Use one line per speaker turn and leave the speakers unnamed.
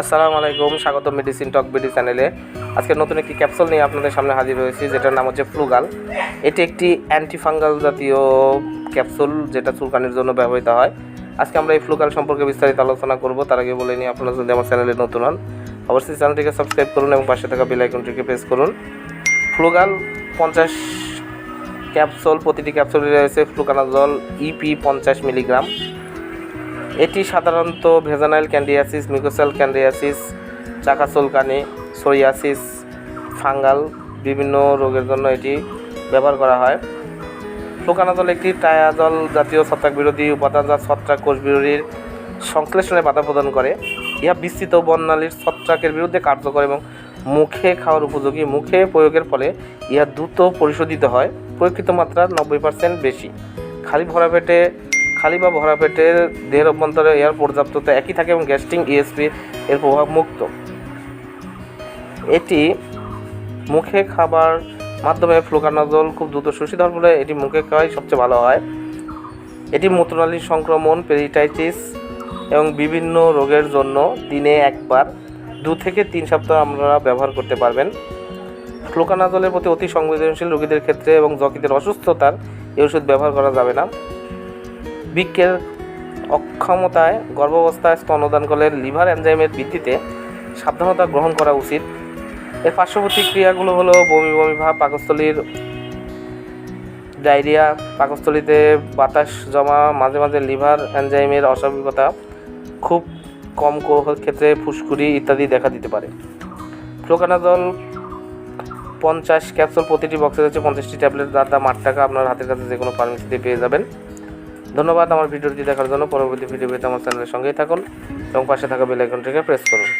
আসসালামু আলাইকুম, স্বাগত মেডিসিন টক বিডি চ্যানেলে আজকে নতুন একটি ক্যাপসুল নিয়ে আপনাদের সামনে হাজির হয়েছি, যেটার নাম হচ্ছে ফ্লুগাল এটি একটি অ্যান্টিফাঙ্গাল জাতীয় ক্যাপসুল যেটা চুলকানির জন্য ব্যবহৃত হয়। আজকে আমরা এই ফ্লুগাল সম্পর্কে বিস্তারিত আলোচনা করব, তার আগে বলে নিই, আপনারা যদি আমার চ্যানেলে নতুন হন, অবশ্যই চ্যানেলটিকে সাবস্ক্রাইব করুন এবং পাশে থাকা বেল আইকনটিকে প্রেস করুন। ফ্লুগাল পঞ্চাশ ক্যাপসুল প্রতিটি ক্যাপসুলে রয়েছে ফ্লুকানাজল ইপি পঞ্চাশ মিলিগ্রাম এটি সাধারণত ভেজানাইল ক্যান্ডিয়াসিস মিকোসেল ক্যান্ডিয়াসিস চাকা চুলকানি সোরিয়াসিস, ফাঙ্গাল বিভিন্ন রোগের জন্য এটি ব্যবহার করা হয়। ফ্লুকানাজল একটি টায়াজল জাতীয় ছত্রাক বিরোধী উপাদান যা ছত্রাক কোষ বিরোধীর সংশ্লেষণে বাধা প্রদান করে। ইহা বিস্তৃত বর্ণালীর ছত্রাকের বিরুদ্ধে কার্যকর এবং মুখে খাওয়ার উপযোগী। মুখে প্রয়োগের ফলে ইহা দ্রুত পরিশোধিত হয়। প্রকৃত মাত্রা নব্বই পার্সেন্ট বেশি। খালি ভরা পেটে খালি বা ভরা পেটের দেহের অভ্যন্তরে এয়ার পর্যাপ্ততা একই থাকে এবং গ্যাস্ট্রিং ইএসপি এর প্রভাব মুক্ত। এটি মুখে খাবার মাধ্যমে ফ্লুকানাজল খুব দ্রুত শোষিত হওয়ার ফলে এটি মুখে খাওয়াই সবচেয়ে ভালো হয়। এটি মূত্রনালীর সংক্রমণ, পেরিটাইটিস এবং বিভিন্ন রোগের জন্য দিনে একবার, দু থেকে তিন সপ্তাহ আপনারা ব্যবহার করতে পারবেন। ফ্লুকানাজলের প্রতি অতি সংবেদনশীল রোগীদের ক্ষেত্রে এবং যকৃতের অসুস্থতার এই ওষুধ ব্যবহার করা যাবে না। বৃক্কের অক্ষমতায় গর্ভাবস্থায় স্তনদান করলে লিভার এনজাইমের ভিত্তিতে সাবধানতা গ্রহণ করা উচিত। এর পার্শ্ববর্তী ক্রিয়াগুলো হলো বমি বমি ভাব, পাকস্থলীর ডায়রিয়া, পাকস্থলীতে বাতাস জমা, মাঝে মাঝে লিভার এনজাইমের অস্বাভাবিকতা, খুব কম ক্ষেত্রে ফুসকুড়ি ইত্যাদি দেখা দিতে পারে। ফ্লোকানাজল পঞ্চাশ ক্যাপসুল প্রতিটি বক্সে হচ্ছে পঞ্চাশটি ট্যাবলেট দাম আট টাকা। আপনার হাতের কাছে যে কোনো ফার্মেসিতে পেয়ে যাবেন। ধন্যবাদ আমার ভিডিওটি দেখার জন্য। পরবর্তী ভিডিও পেতে আমার চ্যানেলের সঙ্গেই থাকুন এবং পাশে থাকা বেল আইকনটিকে প্রেস করুন।